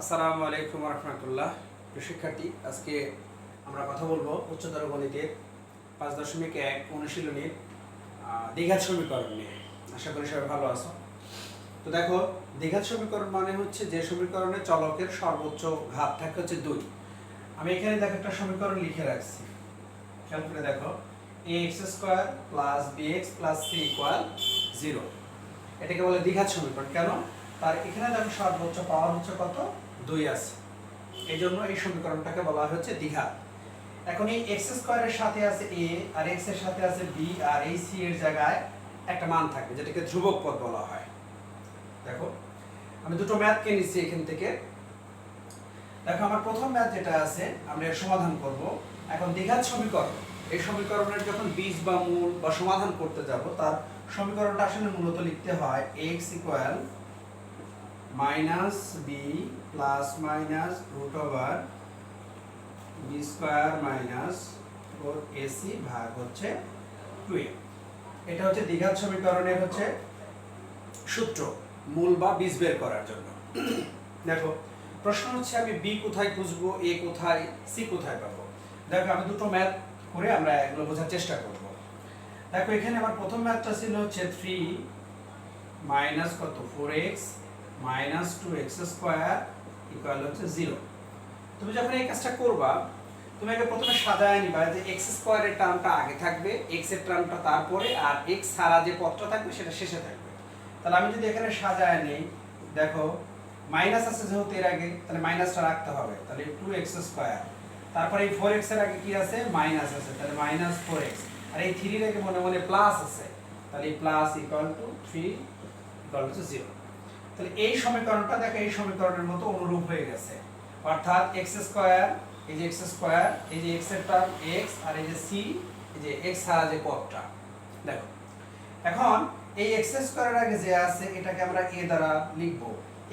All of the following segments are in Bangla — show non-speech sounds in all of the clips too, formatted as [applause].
আসসালামু আলাইকুম রহমতুল্লাহ শিক্ষার্থী আজকে আমরা কথা বলব উচ্চতর গণিতের পাঁচ দশমিক এক অনুশীলনীর আহ, দ্বিঘাত সমীকরণ নিয়ে। আশা করি সবাই ভালো আছো। তো দেখো দ্বিঘাত সমীকরণ মানে হচ্ছে যে সমীকরণে চলকের সর্বোচ্চ ঘাত থাকে হচ্ছে দুই। আমি এখানে দেখো একটা সমীকরণ লিখে রাখছি। খেয়াল করে দেখো A X square plus B X plus C equal zero এটাকে বলে দ্বিঘাত সমীকরণ। কেন? তার এখানে দেখো সর্বোচ্চ পাওয়ার হচ্ছে কত? দুই আছে। এই জন্য এই সমীকরণটাকে বলা হচ্ছে দ্বিঘাত এখন এই এক্স স্কোয়ারের সাথে আছে এ আর এক্সের সাথে আছে বি আর এই সি এর জায়গায় একটা মান থাকবে, যেটাকে ধ্রুবক পদ বলা হয়। দেখো, আমি দুটো ম্যাথকে নিচ্ছি এখান থেকে। দেখো, আমার প্রথম ম্যাথ যেটা আছে, আমরা এর সমাধান করব। এখন দ্বিঘাত সমীকরণ, এই সমীকরণের যখন বীজ বা মূল বা সমাধান করতে যাব, তার সমীকরণটা আসলে মূলত লিখতে হয় x equal minus B plus minus root over B square minus four AC ভাগ হচ্ছে টু এটা হচ্ছে দ্বিঘাত সমীকরণের হচ্ছে সূত্র, মূল বা বীজ বের করার জন্য। দেখো, প্রশ্ন হচ্ছে আমি বি কোথায় খুঁজবো এ কোথায় সি কোথায় পাবো? দেখো, আমি দুটো ম্যাথ করে আমরা এগুলো বোঝার চেষ্টা করব। দেখো, এখানে আমার প্রথম ম্যাথটা ছিল হচ্ছে থ্রি মাইনাস কত? Four X minus two X square equal হচ্ছে জিরো তুমি যখন এই কাজটা করবা, তুমি আগে প্রথমে সাজায় নিবা যে এক্স স্কোয়ারের টার্মটা আগে থাকবে এক্সের টার্মটা তারপরে, আর এক্স ছাড়া যে পদটা থাকবে সেটা শেষে থাকবে। তাহলে আমি যদি এখানে সাজায় নিই, দেখো মাইনাস আছে যেহেতু এর আগে, তাহলে মাইনাসটা রাখতে হবে। তাহলে টু এক্স স্কোয়ার তারপরে এই ফোর এক্সের আগে কি আছে? মাইনাস আছে। তাহলে মাইনাস ফোর এক্স আর এই থ্রির আগে মনে মনে প্লাস আছে। তাহলে plus equal to three equal to zero তাহলে এই সমীকরণটা দেখো, এই সমীকরণের মতো অনুরূপ হয়ে গেছে। অর্থাৎ এক্স স্কোয়ার এই যে এক্স স্কোয়ার এই যে এক্সের টার্ম এক্স আর এই যে সি এই যে এক্স ছাড়া যে পদটা। দেখো, এখন এই এক্স স্কোয়ারের আগে যে আছে, এটাকে আমরা এ দ্বারা লিখব।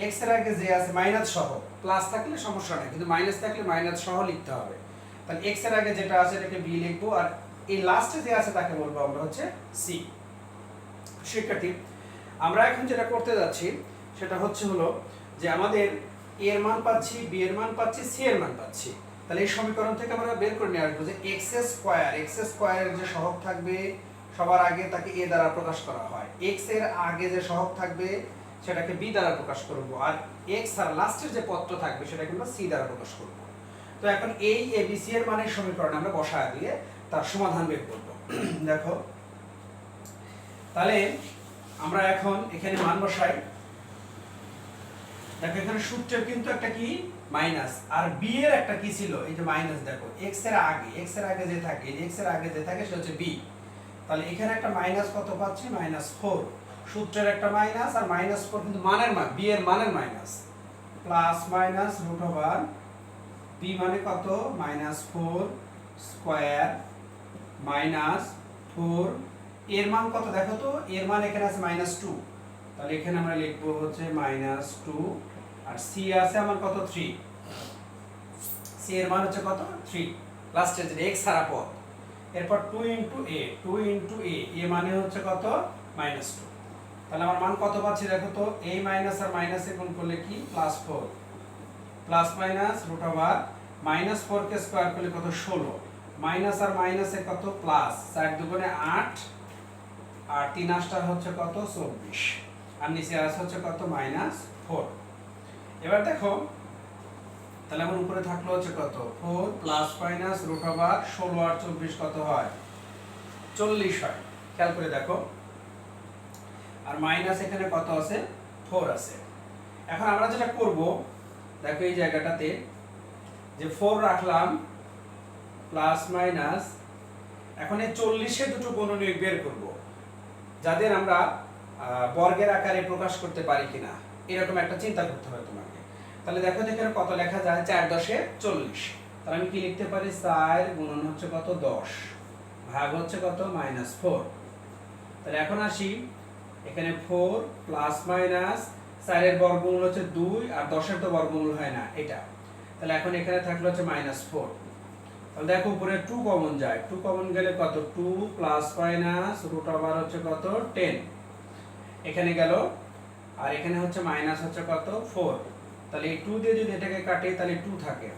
এক্সের আগে যে আছে মাইনাস সহ প্লাস থাকলে সমস্যা নেই, কিন্তু মাইনাস থাকলে মাইনাস সহ লিখতে হবে। তাহলে এক্সের আগে যেটা আছে, এটাকে বি লিখব, আর এই লাস্টে যে আছে, তাকে বলব আমরা হচ্ছে সি শিক্ষার্থী, আমরা এখন যেটা করতে যাচ্ছি সেটা হচ্ছে হলো যে আমাদের এ এর মান পাচ্ছি বি এর মান পাচ্ছি সি এর মান পাচ্ছি। তাহলে এই সমীকরণ থেকে আমরা বের করে নিয়ে আসব যে এক্স স্কোয়ার এক্স স্কোয়ারের যে সহগ থাকবে, সবার আগে তাকে এ দ্বারা প্রকাশ করা হয়। এক্সের আগে যে সহগ থাকবে, সেটাকে বি দ্বারা প্রকাশ করব। আর এক্স আর লাস্টের যে পত্র থাকবে, সেটাকে আমরা সি দ্বারা প্রকাশ করব। তো এখন এই এ বি সি এর মানের সমীকরণ আমরা বসায় দিয়ে তার সমাধান বের করব। [clears throat] দেখো। তাহলে আমরা এখন এখানে মান বসাই। দেখো, এখানে সূত্রের কিন্তু একটা কি? মাইনাস। আর বি এর একটা কি ছিল? এই যে মাইনাস দেখো এক্সের আগে এক্সের আগে যে থাকে এক্সের আগে যে থাকে, সেটা হচ্ছে বি তাহলে এখানে একটা মাইনাস কত পাচ্ছি? মাইনাস ফোর সূত্রের একটা মাইনাস আর মাইনাস ফোর কিন্তু মানের মান বি এর মানের minus. Plus minus root over B মানে কত? Minus four square minus four এর মান কত? দেখো তো, এর মান এখানে আছে মাইনাস টু তাহলে এখানে আমরা লিখব হচ্ছে মাইনাস টু আর সি আছে আমার কত? থ্রি সি এর মান হচ্ছে কত? থ্রি লাস্টে যে এক্স ছাড়া পদ এরপর two into A two into A A মানে হচ্ছে কত? মাইনাস টু তাহলে আমার মান কত পাচ্ছি দেখো তো? এই মাইনাস আর মাইনাসে গুণ করলে কি? Plus four plus minus root over minus four কে স্কোয়ার করলে কত? ষোলো. মাইনাস আর মাইনাসে কত? প্লাস চার দুগুণে আট, আর তিন আটটা হচ্ছে কত? চব্বিশ। আর নিচে আছে হচ্ছে কত? Minus four. এবার দেখো, তাহলে আমার উপরে থাকল হচ্ছে কত? Four plus minus root over ষোলো আর চব্বিশ কত হয়? চল্লিশ হয়। খেয়াল করে দেখো। আর মাইনাস এখানে কত আছে? ফোর আছে। এখন আমরা যেটা করব, দেখো এই জায়গাটাতে যে ফোর রাখলাম প্লাস মাইনাস, এখন এই চল্লিশে দুটো গুণনীয়ক বের করব। যাদের আমরা বর্গের আকারে প্রকাশ করতে পারি কিনা, এরকম একটা চিন্তা করতে হবে তোমাকে। তাহলে দেখো এখানে কত লেখা যায়? চার দশে চল্লিশ। তাহলে আমি কি লিখতে পারি? চার গুণন হচ্ছে কত? দশ। ভাগ হচ্ছে কত? Minus four. তাহলে এখন আসি, এখানে ফোর প্লাস মাইনাস চারের বর্গমূল হচ্ছে দুই, আর দশের তো বর্গমূল হয় না, এটা। তাহলে এখন এখানে থাকল হচ্ছে মাইনাস ফোর। তাহলে দেখো উপরে টু কমন যায়। টু কমন গেলে কত? Two plus minus root over হচ্ছে কত? টেন এখানে গেল, আর এখানে হচ্ছে মাইনাস হচ্ছে কত? ফোর তাহলে এই টু দিয়ে যদি এটাকে কাটে, তাহলে টু থাকে।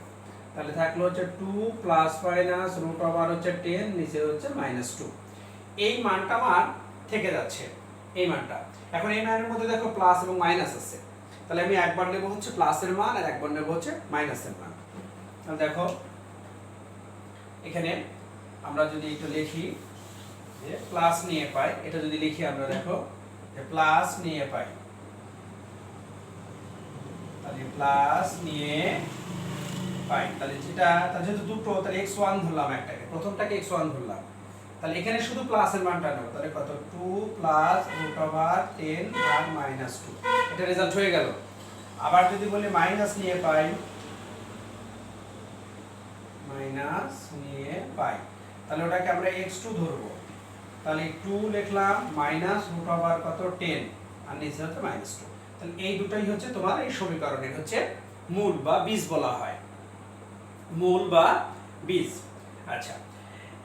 তাহলে থাকল হচ্ছে two plus minus root over হচ্ছে টেন নিচে হচ্ছে মাইনাস টু এই মানটা আমার থেকে যাচ্ছে, এই মানটা। এখন এই মানের মধ্যে দেখো প্লাস এবং মাইনাস আছে। তাহলে আমি একবার নেব হচ্ছে প্লাসের মান, আর একবার নেব হচ্ছে মাইনাসের মান। তাহলে দেখো, এখানে আমরা যদি একটু লিখি, যে প্লাস নিয়ে পাই, এটা যদি লিখি আমরা দেখো প্লাস নিয়ে পাই। তাহলে প্লাস নিয়ে পাই। তাহলে যেটা, তাহলে যেহেতু দুটো, তাহলে এক্স ওয়ান ধরলাম একটাকে। প্রথমটাকে এক্স ওয়ান ধরলাম। তাহলে এখানে শুধু প্লাসের মানটা তাহলে কত? Two plus root over ten আর মাইনাস টু এটা রেজাল্ট হয়ে গেল। আবার যদি বলি মাইনাস নিয়ে পাই। মাইনাস নিয়ে পাই। তাহলে ওটাকে আমরা এক্স টু ধরবো। তাহলে টু লিখলাম মাইনাস রুট ওভার কত? টেন আর নিচে হচ্ছে মাইনাস টু তাহলে এই দুটোই হচ্ছে তোমার এই সমীকরণের হচ্ছে মূল বা বীজ বলা হয়। মূল বা বীজ। আচ্ছা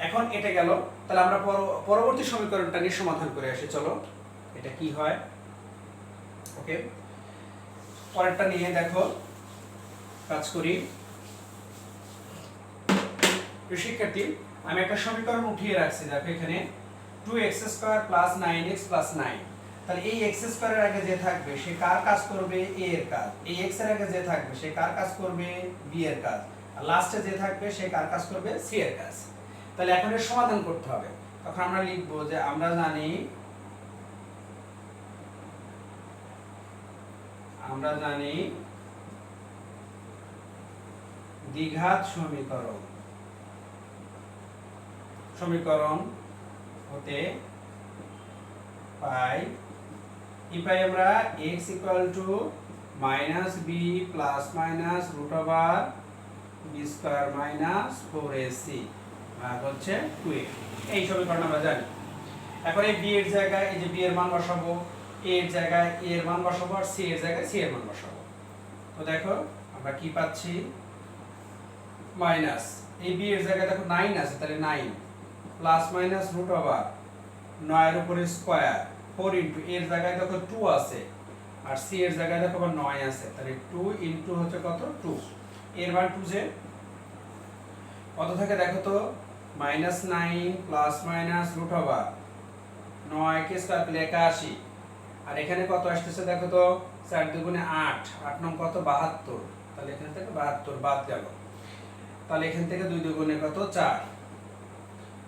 এখন এটা গেল। তাহলে আমরা পরবর্তী সমীকরণটা নিয়ে সমাধান করে আসি, চলো। এটা কি হয়? ওকে পরেরটা নিয়ে দেখো। কাজ করি। শিক্ষার্থী, আমি একটা সমীকরণ উঠিয়ে রাখছি, দেখো এখানে। Two X plus nine plus nine তাহলে এই এক্স স্কোয়ারের আগে যে থাকবে, সে কার কাজ করবে? এ এর কাজ। এই এক্সের আগে যে থাকবে, সে কার কাজ করবে? বি এর কাজ। আর লাস্টে যে থাকবে, সে কার কাজ করবে? সি এর কাজ। তাহলে এখন এর সমাধান করতে হবে। তখন আমরা লিখব যে আমরা জানি আমরা জানি দ্বিঘাত সমীকরণ। সমীকরণ হতে পাই। কি পাই আমরা? x equal to minus B plus minus root over B square minus four AC ভাগ হচ্ছে টু এ এই সমীকরণ আমরা জানি। এখন এই বি এর জায়গায় এই যে বি এর মান বসাবো এ এর জায়গায় এ এর মান বসাবো আর সি এর জায়গায় সি এর মান বসাবো। তো দেখো, আমরা কি পাচ্ছি? মাইনাস এই বি এর জায়গায় দেখো নাইন আছে, তাহলে nine plus minus root over নয়ের উপরে স্কোয়ার ফোর ইন্টু এর জায়গায় দেখো টু আছে, আর সি এর জায়গায় দেখো আবার নয় আছে, তাহলে টু ইন্টু হচ্ছে কত? টু এর মান টু যে? কত থাকে দেখো তো? Minus nine plus minus root over নয় কে স্কোয়ার পেলে একাশি। আর এখানে কত আসতেছে দেখো তো? চার দুগুণে আট আট নং কত? বাহাত্তর। তাহলে এখান থেকে বাহাত্তর বাদ গেল। তাহলে এখান থেকে দুই দুগুণে কত? চার।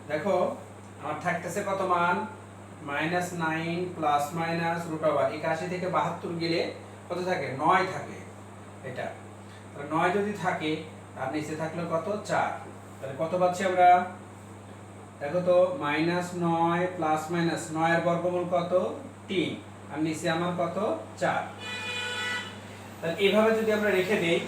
দেখো, আমার থাকতেছে কত মান? Minus nine plus minus root over. একাশি থেকে বাহাত্তর গেলে কত থাকে? নয় থাকে এটা। তাহলে নয় যদি থাকে আর নিচে থাকলে কত? চার। তাহলে কত পাচ্ছি আমরা? দেখো তো, মাইনাস নয় প্লাস মাইনাস, নয়ের বর্গমূল কত? তিন। আর নিচে আমার কত? চার। তাহলে এইভাবে যদি আমরা রেখে দেই,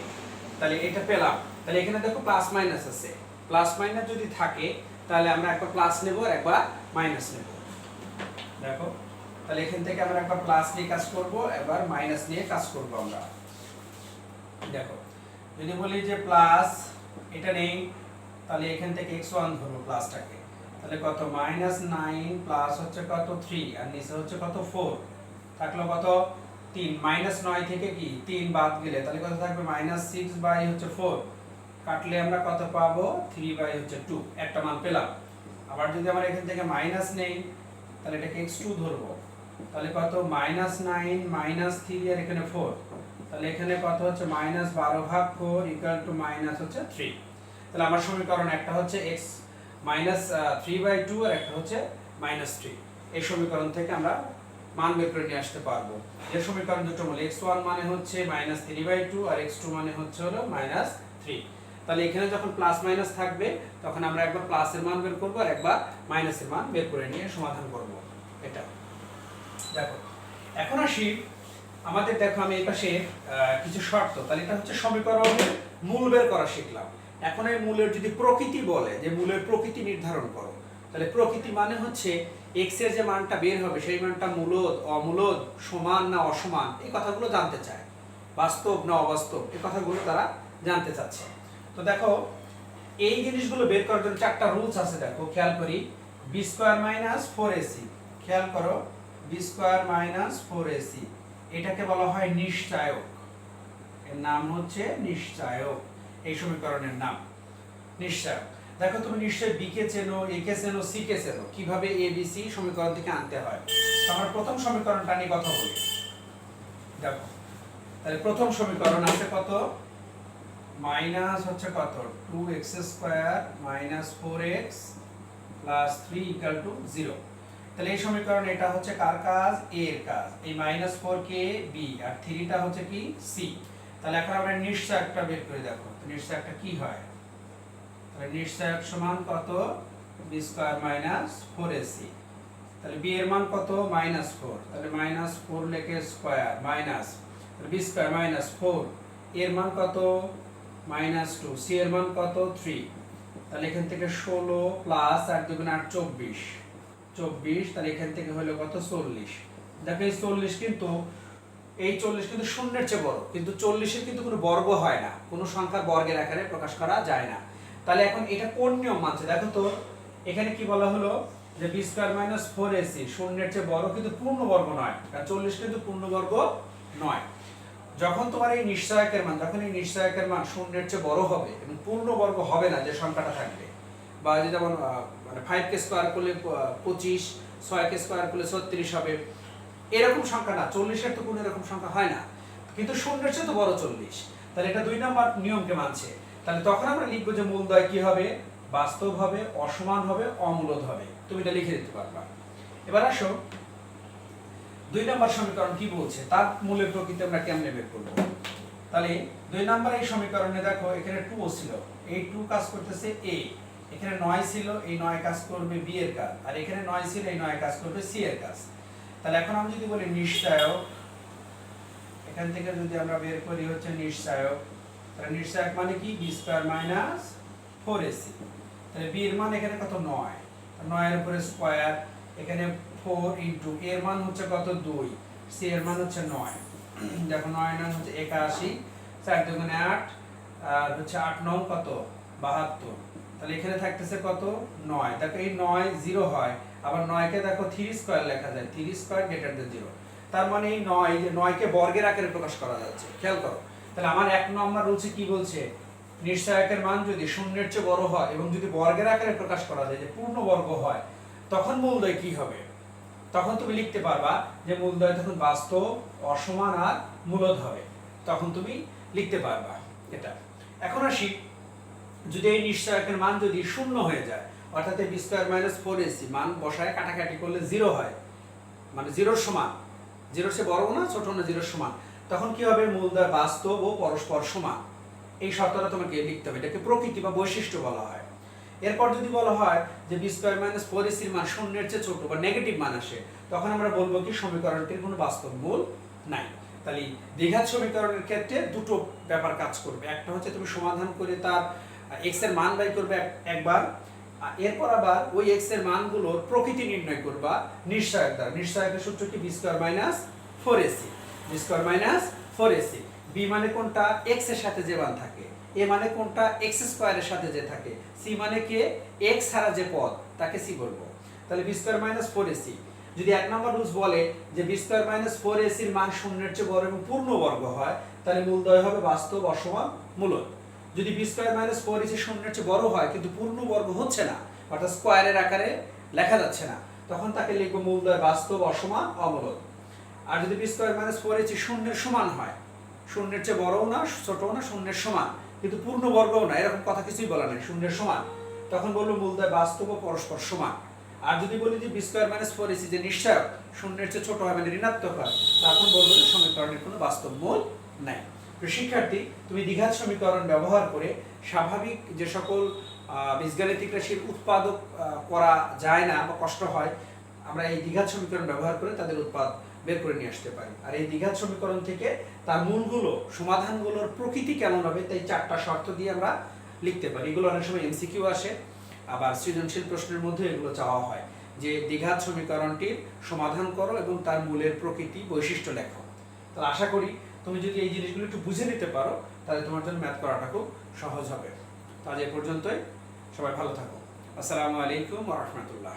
তাহলে এটা পেলাম। তাহলে এখানে দেখো, প্লাস মাইনাস আছে। প্লাস মাইনাস যদি থাকে তাহলে আমরা একবার প্লাস নেব আর একবার মাইনাস নেব। দেখো, তাহলে এখান থেকে আমরা একবার প্লাস নিয়ে কাজ করব, এবার মাইনাস নিয়ে কাজ করব আমরা। দেখো, যদি বলি যে প্লাস এটা নেই, তাহলে এখান থেকে এক্স ওয়ান ধরবো প্লাসটাকে তাহলে কত? মাইনাস নাইন প্লাস হচ্ছে কত? থ্রি আর নিচে হচ্ছে কত? ফোর থাকল কত? তিন। মাইনাস নয় থেকে কি? তিন বাদ গেলে, তাহলে কত থাকবে? মাইনাস সিক্স বাই হচ্ছে ফোর কাটলে আমরা কত পাবো? থ্রি বাই হচ্ছে টু একটা মান পেলাম। আবার যদি আমরা এখান থেকে মাইনাস নেই, তাহলে এটাকে এক্স টু ধরবো। তাহলে কত? মাইনাস নাইন মাইনাস থ্রি আর এখানে ফোর তাহলে এখানে কত হচ্ছে? মাইনাস বারো ভাগ ফোর ইকুয়াল টু মাইনাস হচ্ছে থ্রি তাহলে আমার সমীকরণ একটা হচ্ছে X minus three by two আর একটা হচ্ছে মাইনাস থ্রি এই সমীকরণ থেকে আমরা মান বের করে নিয়ে আসতে পারব। যে সমীকরণ দুটো বলে এক্স ওয়ান মানে হচ্ছে মাইনাস থ্রি বাই টু আর এক্স টু মানে হচ্ছে হলো মাইনাস থ্রি তাহলে এখানে যখন প্লাস মাইনাস থাকবে, তখন আমরা একবার প্লাসের মান বের করব আর একবার মাইনাসের মান বের করে নিয়ে সমাধান করব। এটা। দেখো, এখন আসি আমাদের, দেখো আমি এই পাশে কিছু শর্ত। তাহলে এটা হচ্ছে সমীকরণের মূল বের করা শিখলাম। এখন এই মূলের যদি প্রকৃতি বলে, যে মূলের প্রকৃতি নির্ধারণ করো, তাহলে প্রকৃতি মানে হচ্ছে এক্সের যে মানটা বের হবে, সেই মানটা মূলদ, অমূলদ, সমান না অসমান, এই কথাগুলো জানতে চায়। বাস্তব না অবাস্তব, এই কথাগুলো তারা জানতে চাচ্ছে। তো দেখো, এই জিনিসগুলো বের করার জন্য চারটা রুলস আছে দেখো, খেয়াল করি। B square minus four AC খেয়াল করো B square minus four AC এটাকে বলা হয় নিশ্চায়ক। এর নাম হচ্ছে নিশ্চয়ক। এই সমীকরণের নাম। নিশ্চয়ক। দেখো, তুমি নিশ্চয় বি কে চেনো এ কে চেনো সি কে চেনো। কীভাবে এ বি সি সমীকরণ থেকে আনতে হয়? আমরা প্রথম সমীকরণটা নিয়ে কথা বলি। দেখো, তাহলে প্রথম সমীকরণ আছে কত? মাইনাস হচ্ছে কত? Two X square minus four X plus three equal to zero তাহলে এই সমীকরণ এটা হচ্ছে কার কাজ? এ এর কাজ। এই মাইনাস ফোর কে বি আর থ্রিটা হচ্ছে কি? সি তাহলে এখন আমরা নিশ্চয়কটা বের করে দেখো। তো নিশ্চয়কটা কি হয়? তাহলে নিশ্চয়ক সমান কত? B square minus four AC তাহলে বি এর মান কত? মাইনাস ফোর তাহলে মাইনাস ফোর লেখে square minus B square minus four এর মান কত? Minus two. সি এর মান কত? থ্রি তাহলে এখান থেকে ষোলো প্লাস আট দুগুণ আট, চব্বিশ। চব্বিশ, তাহলে এখান থেকে হলো কত? চল্লিশ। দেখো এই চল্লিশ কিন্তু, এই চল্লিশ কিন্তু শূন্যের চেয়ে বড়। কিন্তু চল্লিশের কিন্তু কোনো বর্গ হয় না। কোনো সংখ্যার বর্গের আকারে প্রকাশ করা যায় না। তাহলে এখন এটা কোন নিয়ম মানছে? দেখো তো, এখানে কি বলা হলো? যে B square minus four AC শূন্যের চেয়ে বড় কিন্তু পূর্ণবর্গ নয়। কারণ চল্লিশ কিন্তু পূর্ণবর্গ নয়। যখন তোমার এই নিশ্চয়কের মান, যখন এই নিশ্চয়কের মান শূন্যের চেয়ে বড় হবে এবং পূর্ণবর্গ হবে না যে সংখ্যাটা থাকবে, বা যে যেমন মানে ফাইভ কে স্কোয়ার করলে পঁচিশ, ছয় কে স্কোয়ার করলে ছত্রিশ হবে, এরকম সংখ্যা না, চল্লিশের তো কোনো এরকম সংখ্যা হয় না, কিন্তু শূন্যের চেয়ে তো বড় চল্লিশ। তাহলে এটা দুই নম্বর নিয়মকে মানছে। তাহলে তখন আমরা লিখব যে মূলদয় কি হবে? বাস্তব হবে, অসমান হবে, অমূলদ হবে। তুমি এটা লিখে দিতে পারবা। এবার আসো দুই নম্বর সমীকরণ কি বলছে? তার মূলের প্রকৃতি আমরা কেমনে বের করব? তাহলে দুই নম্বর এই সমীকরণে দেখো, এখানে টু ছিল। এই টু কাজ করতেছে এ এখানে নয় ছিল, এই নয় কাজ করবে বি এর কাজ। আর এখানে নয় ছিল, এই নয় কাজ করবে সি এর কাজ। তাহলে এখন আমি যদি বলি নিশ্চয়ক এখান থেকে যদি আমরা বের করি হচ্ছে নিশ্চয়ক তাহলে নিশ্চয়ক মানে কি? B square minus four AC তাহলে বি এর মান এখানে কত? নয়। নয়ের উপরে স্কোয়ার এখানে ফোর ইন্টু এর মান হচ্ছে কত? দুই। সি এর মান হচ্ছে নয়। [clears throat] দেখো নয় নয় হচ্ছে একাশি। চার দুগুণে আট, আর হচ্ছে আট নং কত? বাহাত্তর। তাহলে এখানে থাকতেছে কত? নয়। দেখো এই নয় জিরো হয়। আবার নয়কে দেখো থ্রি স্কোয়ার লেখা যায়। Three square greater than zero তার মানে এই নয় যে নয়কে বর্গের আকারে প্রকাশ করা যাচ্ছে। খেয়াল করো। তাহলে আমার এক নম্বর রুলসে কি বলছে? নিশ্চয়কের মান যদি শূন্যের চেয়ে বড় হয় এবং যদি বর্গের আকারে প্রকাশ করা যায়, যে পূর্ণ বর্গ হয়, তখন মূলদয় কি হবে? তখন তুমি লিখতে পারবা যে মূলদয় তখন বাস্তব, অসমান আর মূলদ হবে তখন তুমি লিখতে পারবা এটা। এখন আসি, যদি এই নিশ্চয়কের মান যদি শূন্য হয়ে যায়, অর্থাৎ B square minus four AC মান বসায় কাটাকাটি করলে জিরো হয় মানে জিরোর সমান। জিরোর সে বড় না, ছোট না জিরোর সমান। তখন কি হবে? মূলদয় বাস্তব ও পরস্পর সমান। এই শর্তটা তোমাকে লিখতে হবে। এটাকে প্রকৃতি বা বৈশিষ্ট্য বলা হয়। এরপর যদি বলা হয় যে বি স্কোয়ার মাইনাস ফোর এসির মান শূন্যের চেয়ে ছোট বা নেগেটিভ মান আসে, তখন আমরা বলব কি সমীকরণটির কোনো বাস্তব মূল নাই। তাহলে দ্বিঘাত সমীকরণের ক্ষেত্রে দুটো ব্যাপার কাজ করবে। একটা হচ্ছে তুমি সমাধান করে তার এক্সের মান বাই করবে একবার এরপর আবার ওই এক্সের মানগুলোর প্রকৃতি নির্ণয় করবা নিশ্চয়ক দ্বারা। নিশ্চয়কের সূত্র কি? B square minus four AC B square minus four AC B মানে কোনটা? এক্সের সাথে যে মান থাকে। এ মানে কোনটা? এক্স স্কোয়ারের সাথে যে থাকে। সি মানে কে? এক্স ছাড়া যে পদ, তাকে সি বলব। তাহলে B square minus four AC যদি এক নম্বর রুলস বলে যে বি স্কোয়ার মাইনাস ফোর এসির মান শূন্যের চেয়ে বড় এবং পূর্ণবর্গ হয়, তাহলে মূলদয় হবে বাস্তব অসমান মূলত যদি B square minus four AC শূন্যের চেয়ে বড় হয়, কিন্তু পূর্ণবর্গ হচ্ছে না, অর্থাৎ স্কোয়ারের আকারে লেখা যাচ্ছে না, তখন তাকে লিখব মূলদয় বাস্তব অসমান অমূলত আর যদি B square minus four AC শূন্যের সমান হয়, শূন্যের চেয়ে বড়ও না, ছোটও না, শূন্যের সমান কিন্তু পূর্ণবর্গও না, এরকম কথা কিছুই বলা নেই, শূন্যের সমান। তখন বলব মূলদয় বাস্তব ও পরস্পর সমান। আর যদি বলি যে B square minus four AC যে নিশ্চয়ক, শূন্যের চেয়ে ছোট হয় মানে ঋণাত্মক হয়, তখন বলব যে, সমীকরণের কোনো বাস্তব মূল নাই। শিক্ষার্থী, তুমি দ্বিঘাত সমীকরণ ব্যবহার করে স্বাভাবিক যে সকল বীজগাণিতিক রাশির উৎপাদক করা যায় না বা কষ্ট হয়, আমরা এই দ্বিঘাত সমীকরণ ব্যবহার করে তাদের উৎপাদ বের করে নিয়ে আসতে পারি। আর এই দ্বিঘাত সমীকরণ থেকে তার মূলগুলো, সমাধানগুলোর প্রকৃতি কেমন হবে, তাই চারটা শর্ত দিয়ে আমরা লিখতে পারি। এগুলো অনেক সময় এমসিকিউ আসে, আবার সৃজনশীল প্রশ্নের মধ্যে এগুলো চাওয়া হয় যে দ্বিঘাত সমীকরণটির সমাধান করো এবং তার মূলের প্রকৃতি বৈশিষ্ট্য লেখো। তাহলে আশা করি তুমি যদি এই জিনিসগুলো একটু বুঝে নিতে পারো, তাহলে তোমার জন্য ম্যাথ করাটা খুব সহজ হবে। তো আজ এ পর্যন্তই। সবাই ভালো থাকো। আসসালামু আলাইকুম রহমতুল্লাহ।